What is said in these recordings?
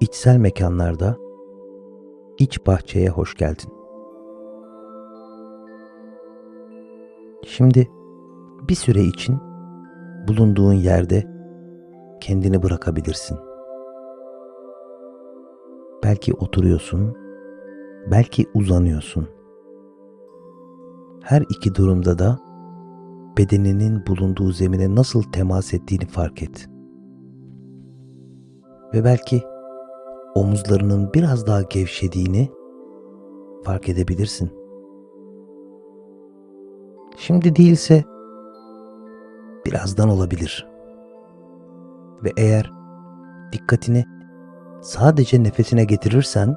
içsel mekanlarda iç bahçeye hoş geldin. Şimdi bir süre için bulunduğun yerde kendini bırakabilirsin. Belki oturuyorsun, belki uzanıyorsun. Her iki durumda da bedeninin bulunduğu zemine nasıl temas ettiğini fark et. Ve belki omuzlarının biraz daha gevşediğini fark edebilirsin. Şimdi değilse birazdan olabilir. Ve eğer dikkatini sadece nefesine getirirsen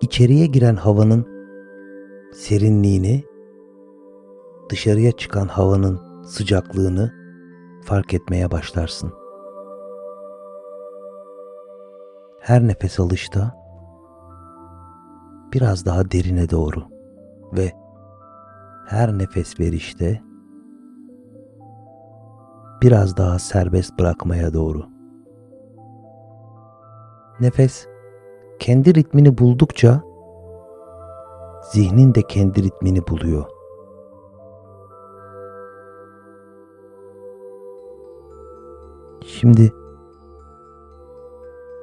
içeriye giren havanın serinliğini, dışarıya çıkan havanın sıcaklığını fark etmeye başlarsın. Her nefes alışta biraz daha derine doğru ve her nefes verişte biraz daha serbest bırakmaya doğru. Nefes kendi ritmini buldukça zihnin de kendi ritmini buluyor. Şimdi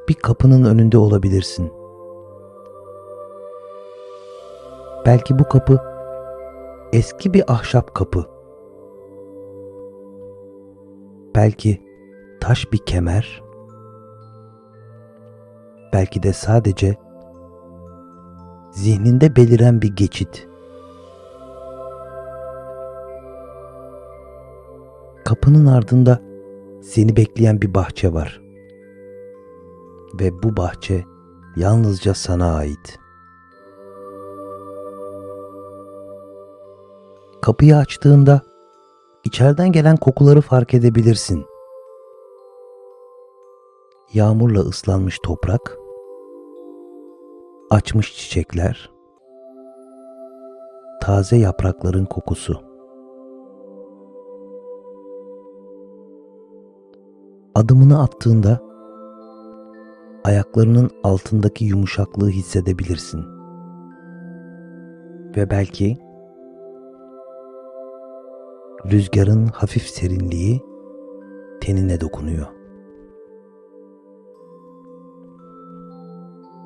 bir kapının önünde olabilirsin. Belki bu kapı eski bir ahşap kapı. Belki taş bir kemer. Belki de sadece zihninde beliren bir geçit. Kapının ardında seni bekleyen bir bahçe var. Ve bu bahçe yalnızca sana ait. Kapıyı açtığında içeriden gelen kokuları fark edebilirsin. Yağmurla ıslanmış toprak, açmış çiçekler, taze yaprakların kokusu. Adımını attığında ayaklarının altındaki yumuşaklığı hissedebilirsin. Ve belki rüzgarın hafif serinliği tenine dokunuyor.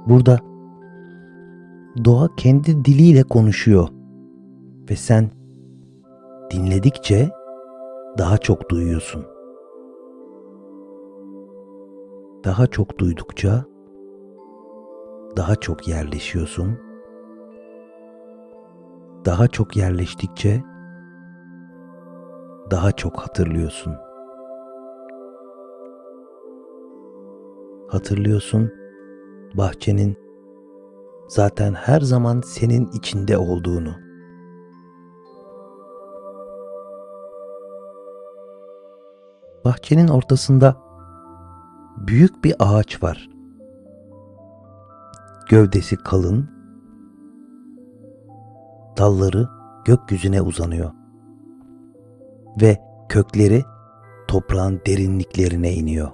Burada doğa kendi diliyle konuşuyor ve sen dinledikçe daha çok duyuyorsun. Daha çok duydukça daha çok yerleşiyorsun. Daha çok yerleştikçe daha çok hatırlıyorsun. Hatırlıyorsun bahçenin zaten her zaman senin içinde olduğunu. Bahçenin ortasında büyük bir ağaç var. Gövdesi kalın, dalları gökyüzüne uzanıyor ve kökleri toprağın derinliklerine iniyor.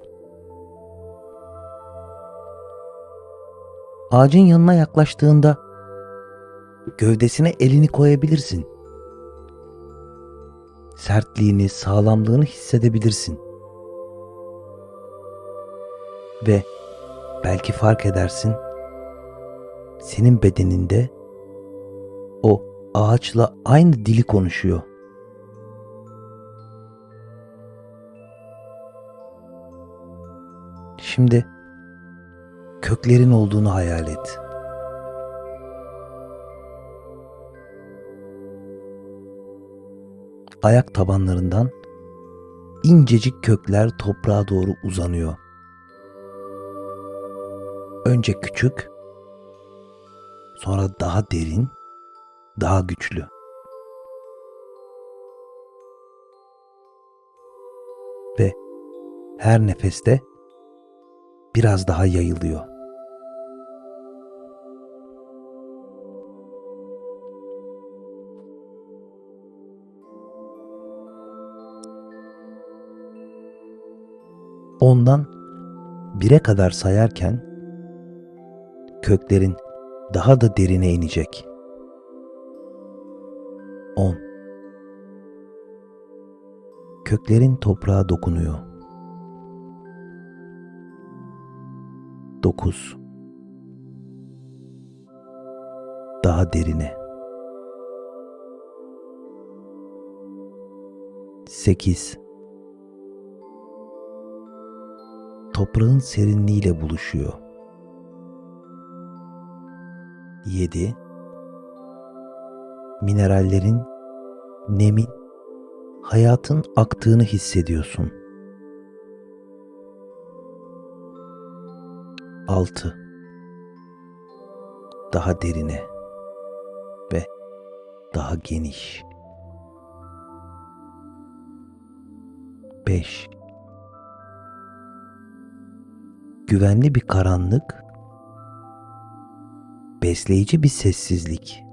Ağacın yanına yaklaştığında gövdesine elini koyabilirsin. Sertliğini, sağlamlığını hissedebilirsin. Ve belki fark edersin senin bedeninde o ağaçla aynı dili konuşuyor. Şimdi köklerin olduğunu hayal et. Ayak tabanlarından incecik kökler toprağa doğru uzanıyor. Önce küçük, sonra daha derin, daha güçlü. Ve her nefeste biraz daha yayılıyor. Ondan bire kadar sayarken köklerin daha da derine inecek. 10 Köklerin toprağa dokunuyor. 9 Daha derine. 8 Toprağın serinliğiyle buluşuyor. 7 Minerallerin, nemin, hayatın aktığını hissediyorsun. 6 Daha derine ve daha geniş. 5 Güvenli bir karanlık, besleyici bir sessizlik.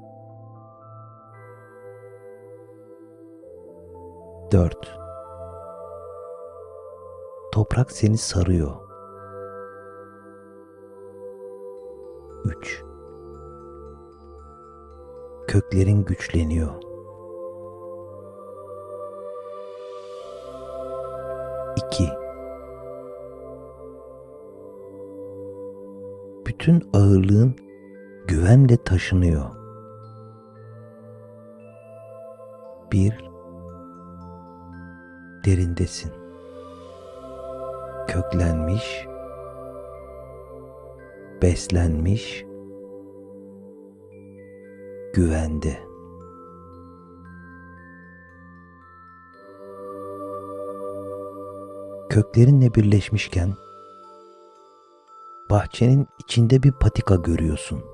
4 Toprak seni sarıyor. 3 Köklerin güçleniyor. 2 Bütün ağırlığın güvenle taşınıyor. 1 Derindesin. Köklenmiş, beslenmiş, güvende. Köklerinle birleşmişken bahçenin içinde bir patika görüyorsun.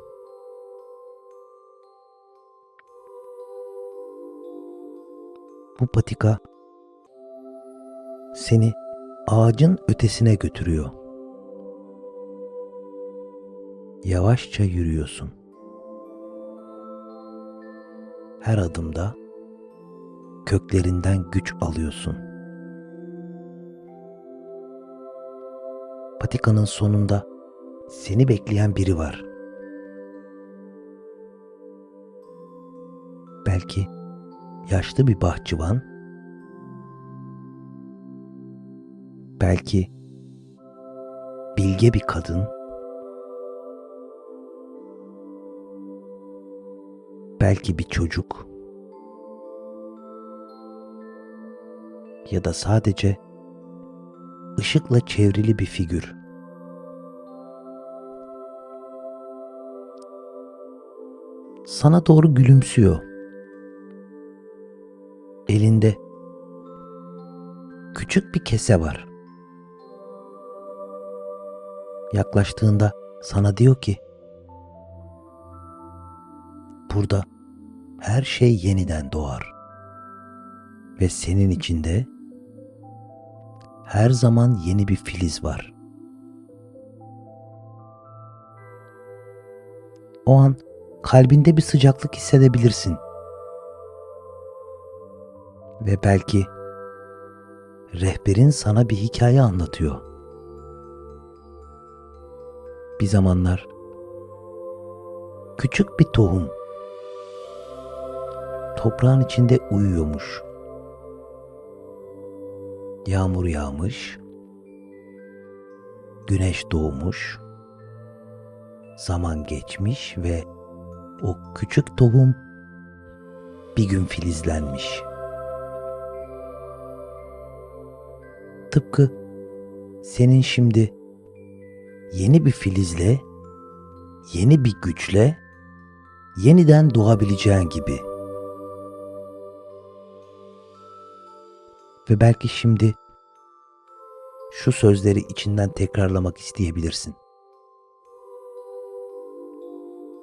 Bu patika seni ağacın ötesine götürüyor. Yavaşça yürüyorsun. Her adımda köklerinden güç alıyorsun. Patikanın sonunda seni bekleyen biri var. Belki yaşlı bir bahçıvan, belki bilge bir kadın, belki bir çocuk ya da sadece ışıkla çevrili bir figür. Sana doğru gülümsüyor. Elinde küçük bir kese var. Yaklaştığında sana diyor ki burada her şey yeniden doğar ve senin içinde her zaman yeni bir filiz var. O an kalbinde bir sıcaklık hissedebilirsin. Ve belki rehberin sana bir hikaye anlatıyor. Bir zamanlar küçük bir tohum toprağın içinde uyuyormuş. Yağmur yağmış, güneş doğmuş, zaman geçmiş ve o küçük tohum bir gün filizlenmiş. Tıpkı senin şimdi yeni bir filizle, yeni bir güçle yeniden doğabileceğin gibi. Ve belki şimdi şu sözleri içinden tekrarlamak isteyebilirsin.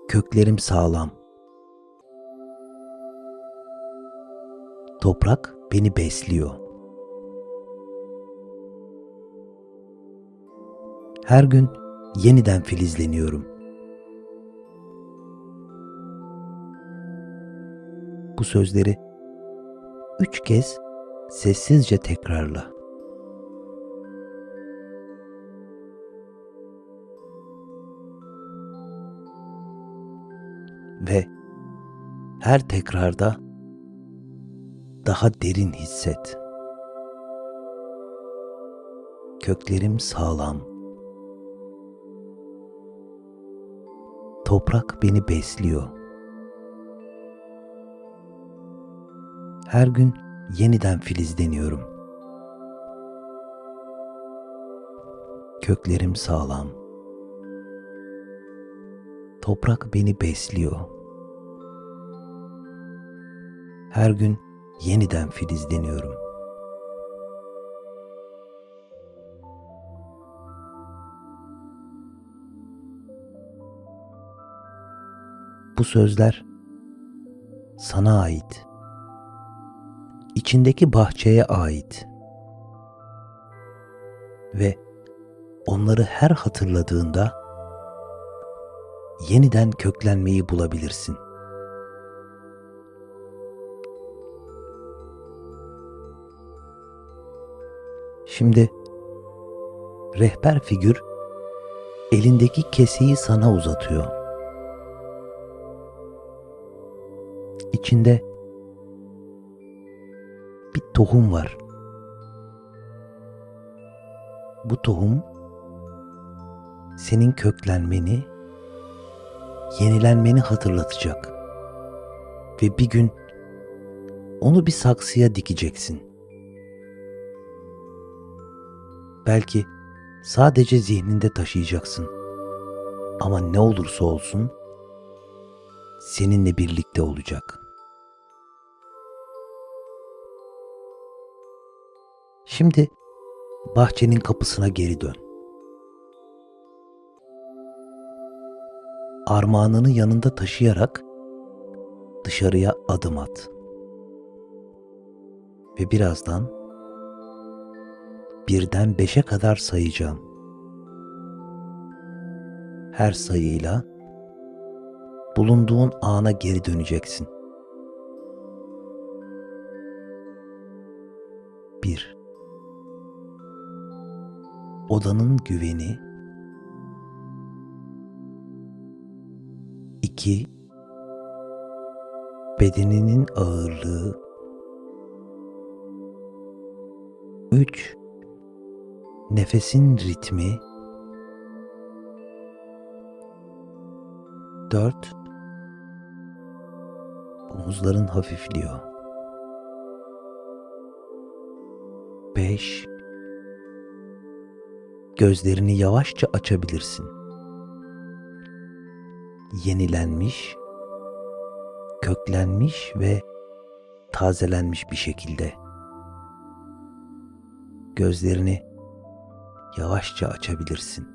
Köklerim sağlam. Toprak beni besliyor. Her gün yeniden filizleniyorum. Bu sözleri üç kez sessizce tekrarla. Ve her tekrarda daha derin hisset. Köklerim sağlam.'' Toprak beni besliyor. Her gün yeniden filizleniyorum. Köklerim sağlam. Toprak beni besliyor. Her gün yeniden filizleniyorum. Bu sözler sana ait. İçindeki bahçeye ait. Ve onları her hatırladığında yeniden köklenmeyi bulabilirsin. Şimdi rehber figür elindeki keseyi sana uzatıyor. İçinde bir tohum var. Bu tohum senin köklenmeni, yenilenmeni hatırlatacak. Ve bir gün onu bir saksıya dikeceksin. Belki sadece zihninde taşıyacaksın. Ama ne olursa olsun seninle birlikte olacak. Şimdi bahçenin kapısına geri dön. Armağanını yanında taşıyarak dışarıya adım at. Ve birazdan birden beşe kadar sayacağım. Her sayıyla bulunduğun ana geri döneceksin. Bir. Odanın güveni. İki. Bedeninin ağırlığı. Üç. Nefesin ritmi. Dört. Omuzların hafifliyor. Beş. Gözlerini yavaşça açabilirsin. Yenilenmiş, köklenmiş ve tazelenmiş bir şekilde. Gözlerini yavaşça açabilirsin.